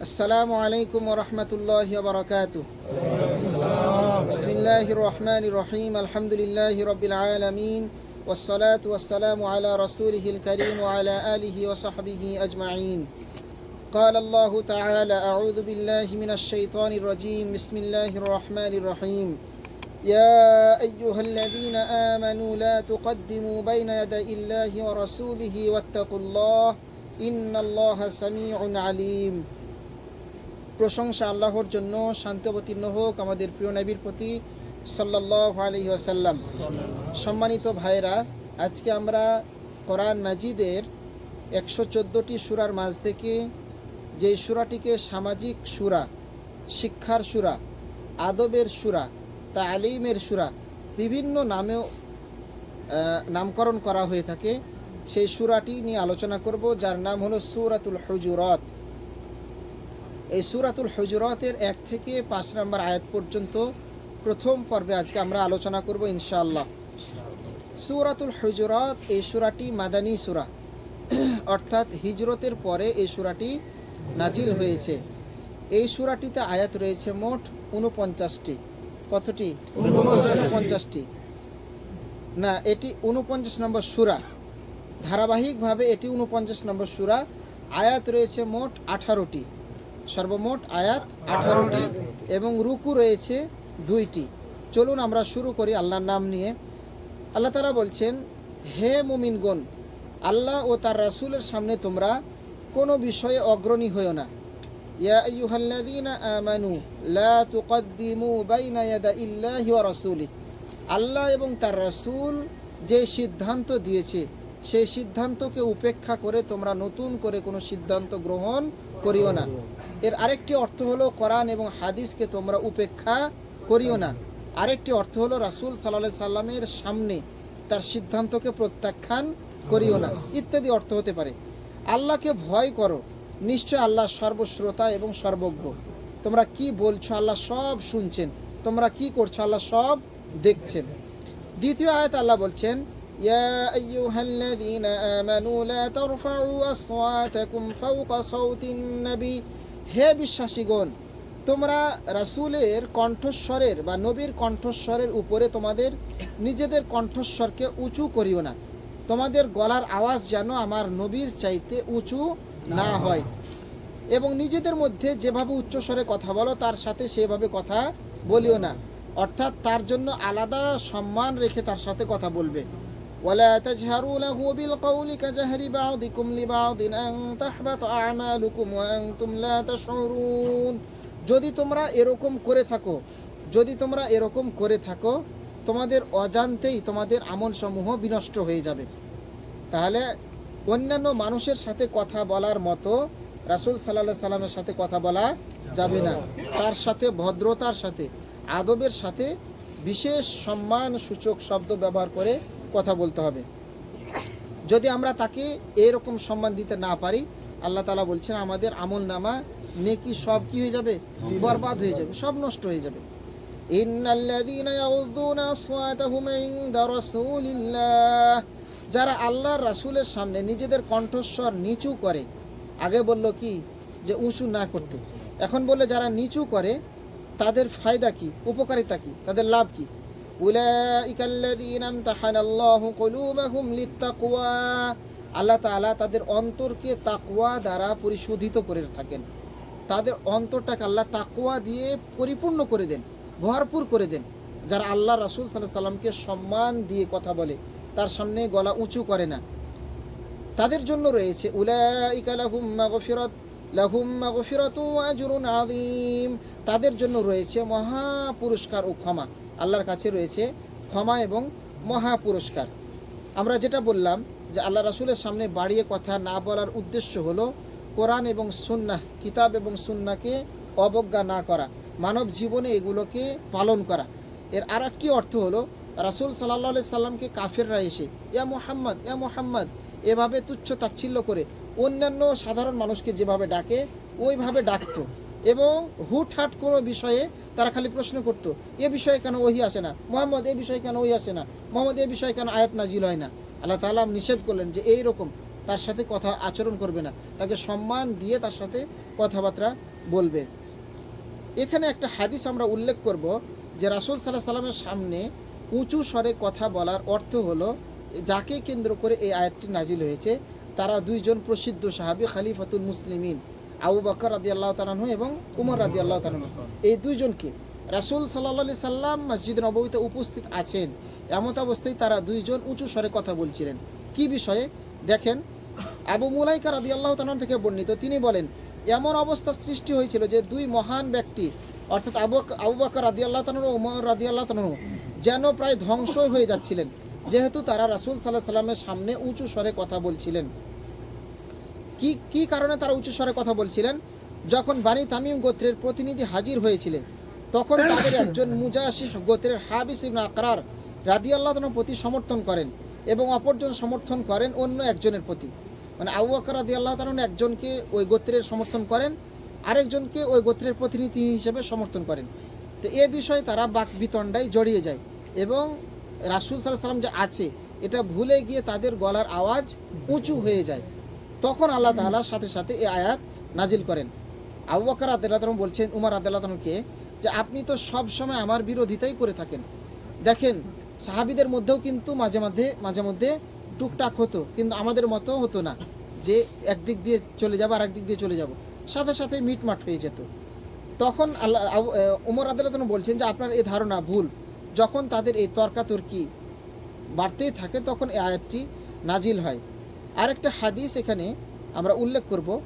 السلام عليكم ورحمة الله وبركاته. بسم الله الرحمن الرحيم. الحمد لله رب العالمين. والصلاة والسلام على رسوله الكريم وعلى آله وصحبه أجمعين. قال الله تعالى أعوذ بالله من الشيطان الرجيم. بسم الله الرحمن الرحيم. يا أيها الذين آمنوا لا تقدموا بين يدي الله ورسوله واتقوا الله إن الله سميع عليم. প্রশংসা আল্লাহর জন্য শান্তি অবতীর্ণ হোক আমাদের প্রিয় নবীর প্রতি সাল্লাহ আলহি আসাল্লাম সম্মানিত ভাইরা আজকে আমরা কোরআন মাজিদের একশো চোদ্দোটি সুরার মাঝ থেকে যে সুরাটিকে সামাজিক সুরা, শিক্ষার সুরা, আদবের সুরা, তালিমের সুরা বিভিন্ন নামেও নামকরণ করা হয়ে থাকে, সেই সুরাটি নিয়ে আলোচনা করব, যার নাম হলো সুরাতুল হুজুরত। এই সুরাতুল হুজুরতের এক থেকে পাঁচ নম্বর আয়াত পর্যন্ত প্রথম পর্বে আজকে আমরা আলোচনা করব ইনশাআল্লাহ। সুরাতুল হুজুরত এই সুরাটি মাদানী সুরা। অর্থাৎ হিজরতের পরে এই সুরাটি নাজিল হয়েছে। এই সুরাটিতে আয়াত রয়েছে মোট উনপঞ্চাশটি কতটি? উনপঞ্চাশটি না, এটি উনপঞ্চাশ নম্বর সুরা। ধারাবাহিকভাবে এটি উনপঞ্চাশ নম্বর সুরা। আয়াত রয়েছে মোট আঠারোটি। সর্বমোট আয়াত আঠারোটি এবং রুকু রয়েছে দুইটি। চলুন আমরা শুরু করি আল্লাহর নাম নিয়ে। আল্লাহ তালা বলছেন, হে মুমিনগণ, আল্লাহ ও তার রাসূলের সামনে তোমরা কোনো বিষয়ে অগ্রণী হয়েও না। ইয়া আল্লাহ এবং তার রাসূল যে সিদ্ধান্ত দিয়েছে, সেই সিদ্ধান্তকে উপেক্ষা করে তোমরা নতুন করে কোনো সিদ্ধান্ত গ্রহণ করিও না। এর আরেকটি অর্থ হলো কোরআন এবং হাদিসকে তোমরা উপেক্ষা করিও না। আরেকটি অর্থ হলো রাসূল সাল্লাল্লাহু সাল্লামের সামনে তার সিদ্ধান্তকে প্রত্যাখ্যান করিও না। ইত্যাদি অর্থ হতে পারে। আল্লাহকে ভয় করো। নিশ্চয় আল্লাহ সর্বশ্রোতা এবং সর্বজ্ঞ। তোমরা কি বলছো আল্লাহ সব শুনছেন। তোমরা কি করছ আল্লাহ সব দেখছেন। দ্বিতীয় আয়াত আল্লাহ বলছেন يا أيها الذين آمنوا لا ترفعوا أصواتكم فوق صوت النبي হে বিশ্বাসীগণ তোমরা রাসূলের কণ্ঠস্বরের বা নবীর কণ্ঠস্বরের উপরে তোমাদের নিজেদের কণ্ঠস্বরকে উঁচু করিও না তোমাদের গলার আওয়াজ যেন আমার নবীর চাইতে উঁচু না হয় এবং নিজেদের মধ্যে যেভাবে উচ্চস্বরে কথা বলো তার সাথে সেভাবে কথা বলিও না অর্থাৎ তার জন্য আলাদা সম্মান রেখে তার সাথে কথা বলবে ولا تجهروا له بالقول كجهر بعضكم لبعض أن تحبط أعمالكم وأنتم لا تشعرون যদি তোমরা এরকম করে থাকো যদি তোমরা এরকম করে থাকো তোমাদের অজান্তেই তোমাদের আমল সমূহ বিনষ্ট হয়ে যাবে তাহলে অন্যান্য মানুষের সাথে কথা বলার মতো রাসূল সাল্লাহ সাল্লামের সাথে কথা বলা যাবে না তার সাথে ভদ্রতার সাথে আদবের সাথে বিশেষ সম্মান সূচক শব্দ ব্যবহার করে কথা বলতে হবে। যদি আমরা তাকে এরকম সম্মান দিতে না পারি, আল্লাহ তালা বলছেন, আমাদের আমল নামা নেকি সব কি হয়ে যাবে? বরবাদ হয়ে যাবে, সব নষ্ট হয়ে যাবে। যারা আল্লাহর রাসূলের সামনে নিজেদের কণ্ঠস্বর নিচু করে, আগে বলল কি? যে উঁচু না করতে। এখন বলে যারা নিচু করে, তাদের ফায়দা কি? উপকারিতা কি? তাদের লাভ কি? উলাইকা আল্লাযীনা ইমতাহানাল্লাহু কুলুবাহুম লিত্তাকওয়া। আল্লাহ তাআলা তাদের অন্তরকে তাকওয়া দ্বারা পরিশোধিত করে থাকেন। তাদের অন্তরটাকে আল্লাহ তাকওয়া দিয়ে পরিপূর্ণ করে দেন, ভরপুর করে দেন। যারা আল্লাহ রাসূল আলাইহি সাল্লামকে সম্মান দিয়ে কথা বলে, তার সামনে গলা উঁচু করে না। তাদের জন্য রয়েছে তাদের জন্য রয়েছে মহা পুরস্কার ও ক্ষমা। আল্লাহর কাছে রয়েছে ক্ষমা এবং মহা পুরস্কার আমরা যেটা বললাম যে আল্লাহ রাসুলের সামনে বাড়িয়ে কথা না বলার উদ্দেশ্য হলো কোরআন এবং সুন্নাহ, কিতাব এবং সুন্নাকে অবজ্ঞা না করা, মানব জীবনে এগুলোকে পালন করা। এর আর একটি অর্থ হলো, রাসূল সাল্লাহ সাল্লামকে কাফেররা এসে, ইয়া মোহাম্মদ ইয়া মোহাম্মদ এভাবে তুচ্ছ তাচ্ছিল্য করে অন্যান্য সাধারণ মানুষকে যেভাবে ডাকে, ওইভাবে ডাকতো। এবং হুটহাট কোনো বিষয়ে তারা খালি প্রশ্ন করত, এ বিষয়ে কেন ওহি আসে না? মোহাম্মদ, এ বিষয়ে কেন ওই আসে না? মোহাম্মদ, এ বিষয়ে কেন আয়াত নাজিল হয় না? আল্লাহ তাআলা নিষেধ করলেন যে এই রকম তার সাথে কথা আচরণ করবে না। তাকে সম্মান দিয়ে তার সাথে কথাবার্তা বলবে। এখানে একটা হাদিস আমরা উল্লেখ করব যে রাসূল সাল্লাহ সাল্লামের সামনে উঁচু স্বরে কথা বলার অর্থ হলো, যাকে কেন্দ্র করে এই আয়াতটি নাজিল হয়েছে, তারা দুইজন প্রসিদ্ধ সাহাবী খালিফাতুল মুসলিমিন। আবু বকর রাদি আল্লাহ তালানহু এবং উমর রাদি আল্লাহ তালানহু এই দুইজনকে রাসূল সাল্লাহ সাল্লাম মসজিদ নবমীতে উপস্থিত আছেন। এমত অবস্থায় তারা দুইজন উঁচু স্বরে কথা বলছিলেন। কি বিষয়ে? দেখেন, আবু মুলাইকা রাদি আল্লাহ তালান থেকে বর্ণিত, তিনি বলেন, এমন অবস্থা সৃষ্টি হয়েছিল যে দুই মহান ব্যক্তি, অর্থাৎ আবু আবু বাকর রাদি আল্লাহ তালু উমর রাদি আল্লাহ তালু যেন প্রায় ধ্বংস হয়ে যাচ্ছিলেন। যেহেতু তারা রাসূল সাল্লাহ সাল্লামের সামনে উঁচু স্বরে কথা বলছিলেন। কি কি কারণে তারা উঁচু স্বরে কথা বলছিলেন? যখন বানি তামিম গোত্রের প্রতিনিধি হাজির হয়েছিলেন তখন তাদের একজন মুজাশিহ গোত্রের হাবিস ইবনে আকরার রাদিয়াল্লাহু প্রতি সমর্থন করেন এবং অপরজন সমর্থন করেন অন্য একজনের প্রতি। মানে আবু বকর রাদিয়াল্লাহু তাআলা একজনকে ওই গোত্রের সমর্থন করেন আরেকজনকে ওই গোত্রের প্রতিনিধি হিসেবে সমর্থন করেন। তো এ বিষয়ে তারা বাক বিতণ্ডায় জড়িয়ে যায় এবং রাসূল সাল্লাল্লাহু সাল্লাম যে আছে এটা ভুলে গিয়ে তাদের গলার আওয়াজ উঁচু হয়ে যায়। তখন আল্লাহ তাআলা সাথে সাথে এই আয়াত নাজিল করেন। আবু বকর আদাল্লাহ বলছেন, উমর আদাল্লাহকে যে আপনি তো সব সময় আমার বিরোধিতাই করে থাকেন। দেখেন, সাহাবিদের মধ্যেও কিন্তু মাঝে মাঝে মাঝে মধ্যে টুকটাক হতো, কিন্তু আমাদের মতো হতো না যে একদিক দিয়ে চলে যাব আর একদিক দিয়ে চলে যাব। সাথে সাথে মিটমাট হয়ে যেত। তখন আল্লাহ উমর আদালত বলছেন যে, আপনার এই ধারণা ভুল। যখন তাদের এই তর্কাতর্কি বাড়তেই থাকে, তখন এই আয়াতটি নাজিল হয়। আরেকটা হাদিস এখানে আমরা উল্লেখ করব।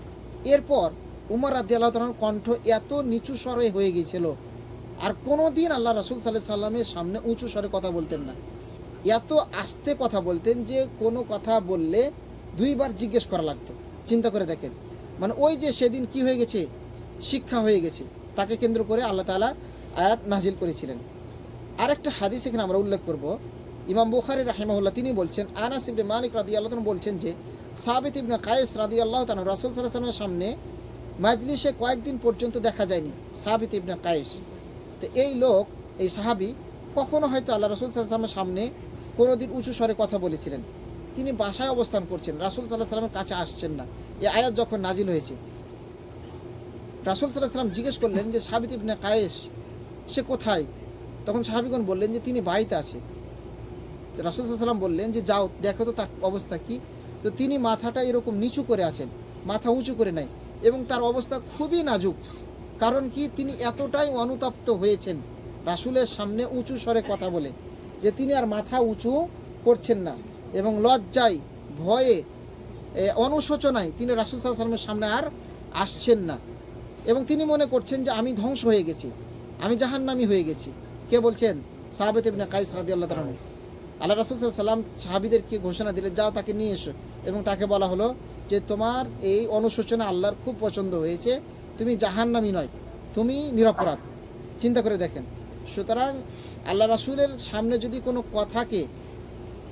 এরপর উমর রাদি আল্লাহ তালার কণ্ঠ এত নিচু স্বরে হয়ে গিয়েছিল। আর কোনো দিন আল্লাহ রসুল সাল্লাহ সাল্লামের সামনে উঁচু স্বরে কথা বলতেন না। এত আস্তে কথা বলতেন যে কোনো কথা বললে দুইবার জিজ্ঞেস করা লাগতো। চিন্তা করে দেখেন। মানে ওই যে সেদিন কি হয়ে গেছে? শিক্ষা হয়ে গেছে। তাকে কেন্দ্র করে আল্লাহ তাআলা আয়াত নাজিল করেছিলেন। আরেকটা হাদিস এখানে আমরা উল্লেখ করব। ইমাম বুখারি রাহিমাহুল্লাহ, তিনি বলছেন, আনাস ইবনে মালিক রাদিয়াল্লাহু তাআলা বলছেন যে, সাবিত ইবনে কায়েস রাদিয়াল্লাহু তাআলা রাসূল সাল্লাল্লাহু আলাইহি ওয়াসাল্লামের সামনে মাজলিসে কয়েকদিন পর্যন্ত দেখা যায়নি, সাবিত ইবনে কায়েস। তো এই লোক, এই সাহাবি, কখনো হয়তো আল্লাহ রসুল সাল্লামের সামনে কোনোদিন উঁচু স্বরে কথা বলেছিলেন। তিনি বাসায় অবস্থান করছেন, রাসুল সাল্লাহ সাল্লামের কাছে আসছেন না। এই আয়াত যখন নাজিল হয়েছে, রাসুল সাল্লাহ সাল্লাম জিজ্ঞেস করলেন যে, সাবিত ইবনে কায়েস, সে কোথায়? তখন সাহাবিগণ বললেন যে, তিনি বাড়িতে আছে। রাসুল বললেন যে, যাও, দেখো তো তার অবস্থা কি। তো তিনি মাথাটা এরকম নিচু করে আছেন, মাথা উঁচু করে নাই এবং তার অবস্থা খুবই নাজুক। কারণ কি? তিনি এতটাই অনুতপ্ত হয়েছেন। রাসুলের সামনে উঁচু স্বরে কথা বলে যে, তিনি আর মাথা উঁচু করছেন না এবং লজ্জায়, ভয়ে অনুশোচনায় তিনি রাসুল সাল্লামের সামনে আর আসছেন না। এবং তিনি মনে করছেন যে, আমি ধ্বংস হয়ে গেছি। আমি জাহান্নামি হয়ে গেছি। কে বলছেন? সাহাবেত ইবনে কাইস আল্লাহ তালাম আল্লাহ রাসুল সাল্লাম সাহাবিদেরকে ঘোষণা দিলে যাও তাকে নিয়ে এসো। এবং তাকে বলা হলো যে, তোমার এই অনুশোচনা আল্লাহর খুব পছন্দ হয়েছে। তুমি জাহান্নামি নয়, তুমি নিরপরাধ। চিন্তা করে দেখেন। সুতরাং আল্লাহ রাসুলের সামনে যদি কোনো কথাকে,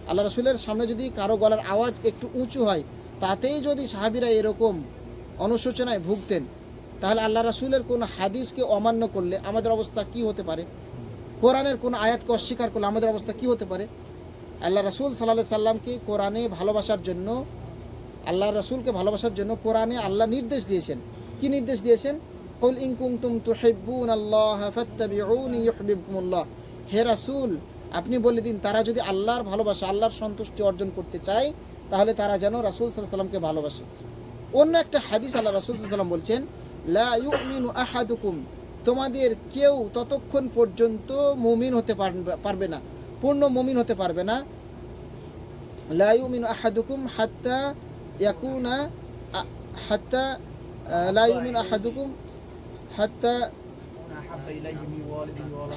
আল্লাহ রাসুলের সামনে যদি কারও গলার আওয়াজ একটু উঁচু হয়, তাতেই যদি সাহাবিরা এরকম অনুশোচনায় ভুগতেন, তাহলে আল্লাহ রাসুলের কোনো হাদিসকে অমান্য করলে আমাদের অবস্থা কি হতে পারে? কোরআনের কোনো আয়াতকে অস্বীকার করলে আমাদের অবস্থা কি হতে পারে? আল্লাহ রসুল সাল্লাহ সাল্লামকে কোরআনে ভালোবাসার জন্য, আল্লাহ রাসুলকে ভালোবাসার জন্য কোরআনে আল্লাহ নির্দেশ দিয়েছেন। কি নির্দেশ দিয়েছেন? কুল কুনতুম তুহিব্বুন আল্লাহ হে রাসূল, আপনি বলে দিন, তারা যদি আল্লাহর ভালোবাসা, আল্লাহর সন্তুষ্টি অর্জন করতে চায়, তাহলে তারা যেন রাসূল সাল্লামকে ভালোবাসে। অন্য একটা হাদিস আল্লাহ রাসূল সাল্লাম বলছেন, লা তোমাদের কেউ ততক্ষণ পর্যন্ত মুমিন হতে পারবে না। পূর্ণ মমিন হতে পারবে না। লাইউমিন আহাদুকুম হাত্তা ইয়াকুনা, হাত্তা লাইউমিন আহাদুকুম হাত্তা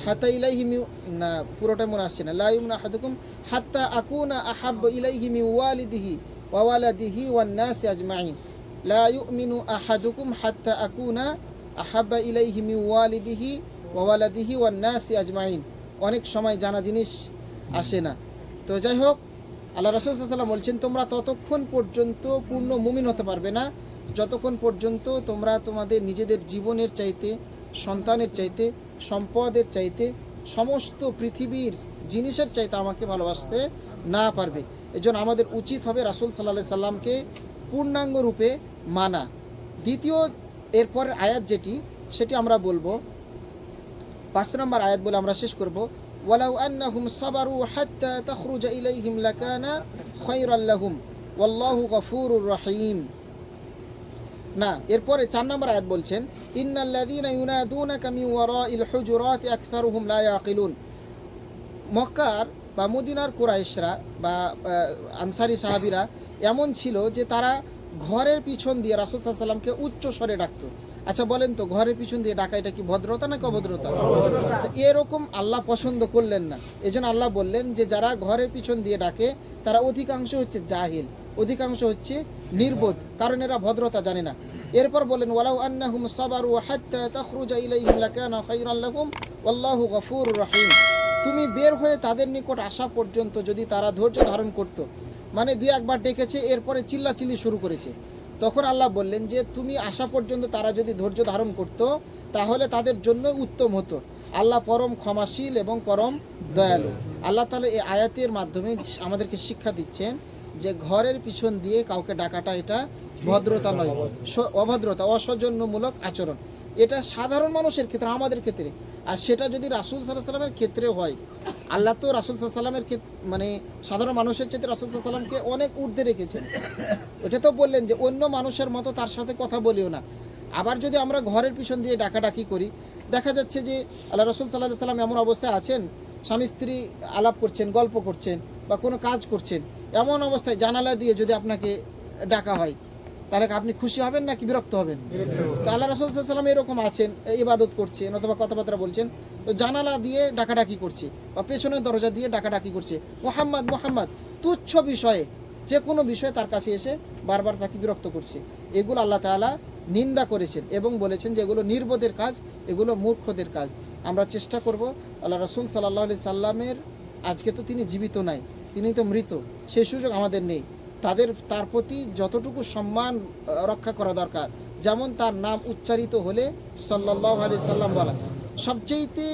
হাতা ইলাইহিমি না, পুরোটা মনে আসছে না। লাইউমিন আহাদুকুম হাত্তা আকুনা আহাব ইলাইহিমি ওয়ালিদিহি ওয়ালাদিহি ওয়ান নাসি আজমাইন। লা ইউমিনু আহাদুকুম হাত্তা আকুনা আহাব্বা ইলাইহিমি ওয়ালিদিহি ওয়ালাদিহি ওয়ান নাসি আজমাইন। অনেক সময় জানা জিনিস আসে না। তো যাই হোক, আল্লাহ রসুল সাল্লাম বলছেন, তোমরা ততক্ষণ পর্যন্ত পূর্ণ মুমিন হতে পারবে না। যতক্ষণ পর্যন্ত তোমরা তোমাদের নিজেদের জীবনের চাইতে, সন্তানের চাইতে, সম্পদের চাইতে সমস্ত পৃথিবীর জিনিসের চাইতে আমাকে ভালোবাসতে না পারবে। এজন্য আমাদের উচিত হবে রাসুল সাল্লাহ সাল্লামকে পূর্ণাঙ্গ রূপে মানা। দ্বিতীয় এরপর আয়াত যেটি, সেটি আমরা বলব। পাঁচ নম্বর আয়াত বলে আমরা শেষ করব। ওয়ালাউ আন্নাহুম সাবারু হাত্তা তাখরুজা ইলাইহিম লাকানা খায়রাল লাহুম, ওয়াল্লাহু গফুরুর রহিম। না, এরপরে চার নম্বর আয়াত বলছেন ইন্নাল্লাযীনা ইউনাদুনাকা মিন ওয়ারাইল হুজুরাতি আকসারুহুম লা ইয়াকিলুন। মক্কার বা মদিনার কুরাইশরা বা আনসারি সাহাবীরা এমন ছিল যে তারা ঘরের পিছন দিয়ে রাসূল সাল্লামকে উচ্চ স্বরে ডাকতো। আচ্ছা বলেন তো ঘরের পিছন দিয়ে ডাকা এটা কি ভদ্রতা নাকি অভদ্রতা? এরকম আল্লাহ পছন্দ করলেন না। এজন্য আল্লাহ বললেন যে যারা ঘরের পিছন দিয়ে ডাকে তারা অধিকাংশ হচ্ছে জাহিল অধিকাংশ হচ্ছে নির্বোধ কারণ এরা ভদ্রতা জানে না। এরপর বলেন ওয়ালাউ আন্নাহুম সাবারু হাত্তা তাখরুজা ইলাইহিম লাকানা খায়রাল লাহুম ওয়াল্লাহু গফুরুর রহিম। তুমি বের হয়ে তাদের নিকট আসা পর্যন্ত যদি তারা ধৈর্য ধারণ করত মানে দুই একবার ডেকেছে এরপরে চিল্লাচিল্লি শুরু করেছে। তখন আল্লাহ বললেন যে তুমি আসা পর্যন্ত তারা যদি ধৈর্য ধারণ করত তাহলে তাদের জন্য উত্তম হতো। আল্লাহ পরম ক্ষমাশীল এবং পরম দয়ালু। আল্লাহ তাহলে এই আয়াতের মাধ্যমে আমাদেরকে শিক্ষা দিচ্ছেন যে ঘরের পিছন দিয়ে কাউকে ডাকাটা এটা ভদ্রতা নয়। অভদ্রতা অসজন্যমূলক আচরণ। এটা সাধারণ মানুষের ক্ষেত্রে, আমাদের ক্ষেত্রে। আর সেটা যদি রাসুল সাল্লাহ সাল্লামের ক্ষেত্রে হয়, আল্লাহ তো রাসুল সাল্লামের মানে সাধারণ মানুষের ক্ষেত্রে রাসুল সাল্লামকে অনেক ঊর্ধ্বে রেখেছেন এটা তো বললেন যে অন্য মানুষের মতো তার সাথে কথা বলিও না। আবার যদি আমরা ঘরের পিছন দিয়ে ডাকাডাকি করি, দেখা যাচ্ছে যে আল্লাহ রসুল সাল্লাহ সাল্লাম এমন অবস্থায় আছেন, স্বামী স্ত্রী আলাপ করছেন, গল্প করছেন বা কোনো কাজ করছেন, এমন অবস্থায় জানালা দিয়ে যদি আপনাকে ডাকা হয় তাহলে আপনি খুশি হবেন নাকি বিরক্ত হবেন? তো আল্লাহ রসুল সাল্লাম এরকম আছেন ইবাদত করছেন, অথবা কথাবার্তা বলছেন। তো জানালা দিয়ে ডাকাডাকি করছে, বা পেছনের দরজা দিয়ে ডাকাডাকি করছে। মোহাম্মদ মোহাম্মদ, তুচ্ছ বিষয়ে যে কোনো বিষয়ে তার কাছে এসে বারবার তাকে বিরক্ত করছে। এগুলো আল্লাহ তাআলা নিন্দা করেছেন এবং বলেছেন যে এগুলো নির্বোধের কাজ, এগুলো মূর্খদের কাজ। আমরা চেষ্টা করব, আল্লাহ রসুল সাল্লাহ সাল্লামের আজকে তো তিনি জীবিত নাই, তিনি তো মৃত সেই সুযোগ আমাদের নেই। তাদের, তার প্রতি যতটুকু সম্মান রক্ষা করা দরকার। যেমন তার নাম উচ্চারিত হলে সাল্লাহ আলি সাল্লাম বলা। সবচেয়েতে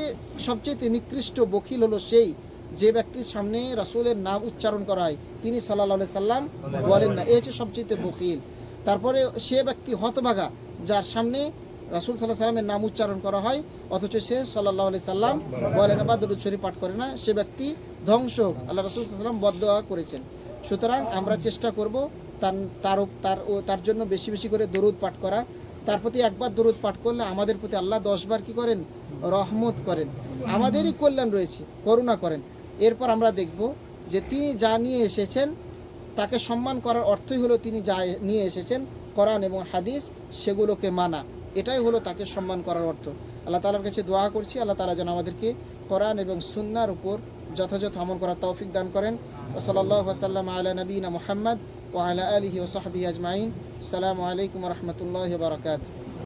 সবচেয়েতে নিকৃষ্ট বকিল হলো সেই যে ব্যক্তির সামনে রাসূলের নাম উচ্চারণ করা হয়। তিনি সাল্লাহ সাল্লাম বলেন না। এ হচ্ছে সবচেয়েতে বকিল। তারপরে সে ব্যক্তি হতভাগা, যার সামনে রাসূল সাল্লাহ সাল্লামের নাম উচ্চারণ করা হয়, অথচ সে সাল্লাহ আলি সাল্লাম বলেন না, বা দরুদ শরীফ পাঠ করে না। সে ব্যক্তি ধ্বংস। হোক। আল্লাহ রাসূল সাল্লাম বদদোয়া করেছেন। সুতরাং আমরা চেষ্টা করব তার তার তার ও তার জন্য বেশি বেশি করে দরুদ পাঠ করা। তার প্রতি একবার দরুদ পাঠ করলে আমাদের প্রতি আল্লাহ দশবার কি করেন? রহমত করেন। আমাদেরই কল্যাণ রয়েছে, করুণা করেন। এরপর আমরা দেখব যে তিনি যা নিয়ে এসেছেন, তাকে সম্মান করার অর্থই হলো তিনি যা নিয়ে এসেছেন, কোরআন এবং হাদিস, সেগুলোকে মানা। এটাই হলো তাকে সম্মান করার অর্থ। আল্লাহ তালার কাছে দোয়া করছি, আল্লাহ তালা যেন আমাদেরকে কোরআন এবং সুন্নার উপর যথাযথ আমল করার তৌফিক দান করেন। ওসলাল্লাহ ওসাল্লাম আলা নবীনা মোহাম্মদ ও আলা আলহি ওসাহাবি আজমাইন সালামু আলাইকুম রহমতুল্লাহ বারকাত